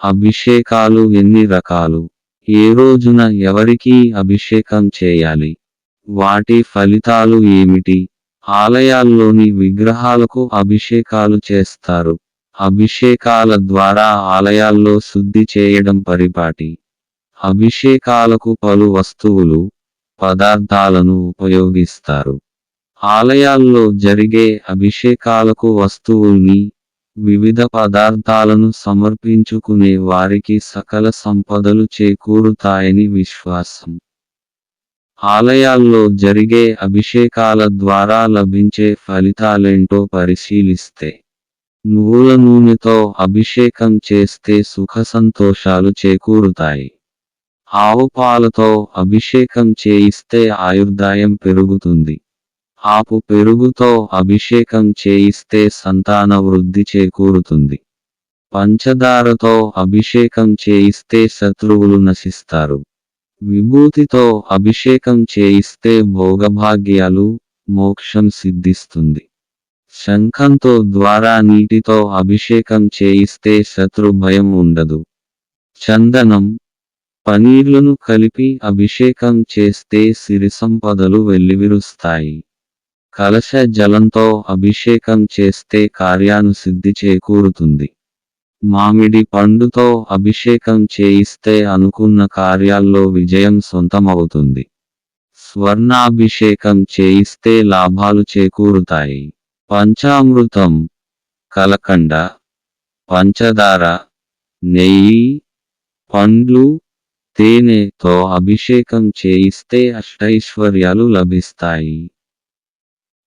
అభిషేకాలు ఎన్ని రకాలు? ఏ రోజున ఎవరికీ అభిషేకం చేయాలి? వాటి ఫలితాలు ఏమిటి? ఆలయాల్లోని విగ్రహాలకు అభిషేకాలు చేస్తారు. అభిషేకాల ద్వారా ఆలయాల్లో శుద్ధి చేయడం పరిపాటి. అభిషేకాలకు పలు వస్తువులు పదార్థాలను ఉపయోగిస్తారు. ఆలయాల్లో జరిగే అభిషేకాలకు వస్తువుల్ని వివిధ పదార్థాలను సమర్పించుకునే వారికి సకల సంపదలు చేకూరుతాయని విశ్వాసం. ఆలయాల్లో జరిగే అభిషేకాల ద్వారా లభించే ఫలితాలేంటో పరిశీలిస్తే నువ్వుల నూనెతో అభిషేకం చేస్తే సుఖ సంతోషాలు చేకూరుతాయి. ఆవు పాలతో అభిషేకం చేయిస్తే ఆయుర్దాయం పెరుగుతుంది. ఆపు పెరుగుతో అభిషేకం చేయిస్తే సంతాన వృద్ధి చేకూరుతుంది. పంచదారతో అభిషేకం చేయిస్తే శత్రువులు నశిస్తారు. విభూతితో అభిషేకం చేయిస్తే భోగభాగ్యాలు మోక్షం సిద్ధిస్తుంది. శంఖంతో ద్వారా నీటితో అభిషేకం చేయిస్తే శత్రు భయం ఉండదు. చందనం పనీర్లను కలిపి అభిషేకం చేస్తే సిరి సంపదలు వెల్లివిరుస్తాయి. కలశ జలంతో అభిషేకం చేస్తే కార్యాను సిద్ధి చేకూరుతుంది. మామిడి పండుతో అభిషేకం చేయిస్తే అనుకున్న కార్యాల్లో విజయం సొంతమవుతుంది. స్వర్ణాభిషేకం చేయిస్తే లాభాలు చేకూరుతాయి. పంచామృతం కలకండ పంచదార నెయ్యి పండ్లు తేనెతో అభిషేకం చేయిస్తే అష్టైశ్వర్యాలు లభిస్తాయి.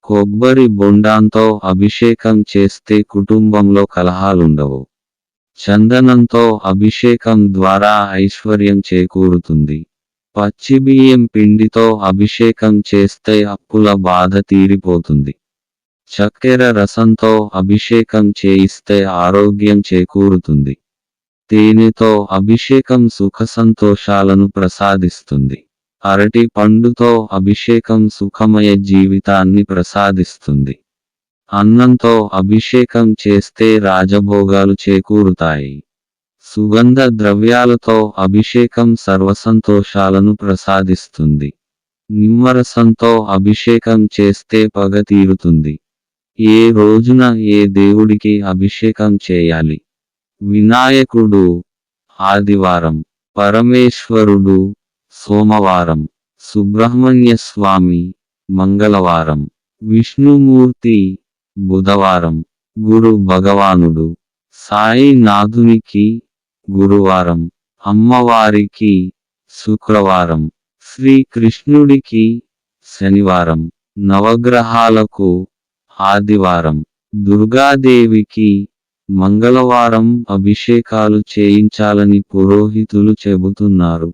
కొబ్బరి బొండాంతో అభిషేకం చేస్తే కుటుంబంలో కలహాలుండవు. చందనంతో అభిషేకం ద్వారా ఐశ్వర్యం చేకూరుతుంది. పచ్చిబియ్యం పిండితో అభిషేకం చేస్తే అప్పుల బాధ తీరిపోతుంది. చక్కెర రసంతో అభిషేకం చేయిస్తే ఆరోగ్యం చేకూరుతుంది. తేనెతో అభిషేకం సుఖసంతోషాలను ప్రసాదిస్తుంది. అరటి పండుతో అభిషేకం సుఖమయ జీవితాన్ని ప్రసాదిస్తుంది. అన్నంతో అభిషేకం చేస్తే రాజభోగాలు చేకూరుతాయి. సుగంధ ద్రవ్యాలతో అభిషేకం సర్వసంతోషాలను ప్రసాదిస్తుంది. నిమ్మరసంతో అభిషేకం చేస్తే పగ తీరుతుంది. ఏ రోజున ఏ దేవుడికి అభిషేకం చేయాలి? వినాయకుడు ఆదివారం పరమేశ్వరుడు సోమవారం. సుబ్రహ్మణ్య స్వామి మంగళవారం. విష్ణుమూర్తి బుధవారం. గురు భగవానుడు. సాయి నాథునికి గురువారం. అమ్మవారికి శుక్రవారం. శ్రీకృష్ణుడికి శనివారం. నవగ్రహాలకు ఆదివారం. దుర్గాదేవికి మంగళవారం అభిషేకాలు చేయించాలని పురోహితులు చెబుతున్నారు.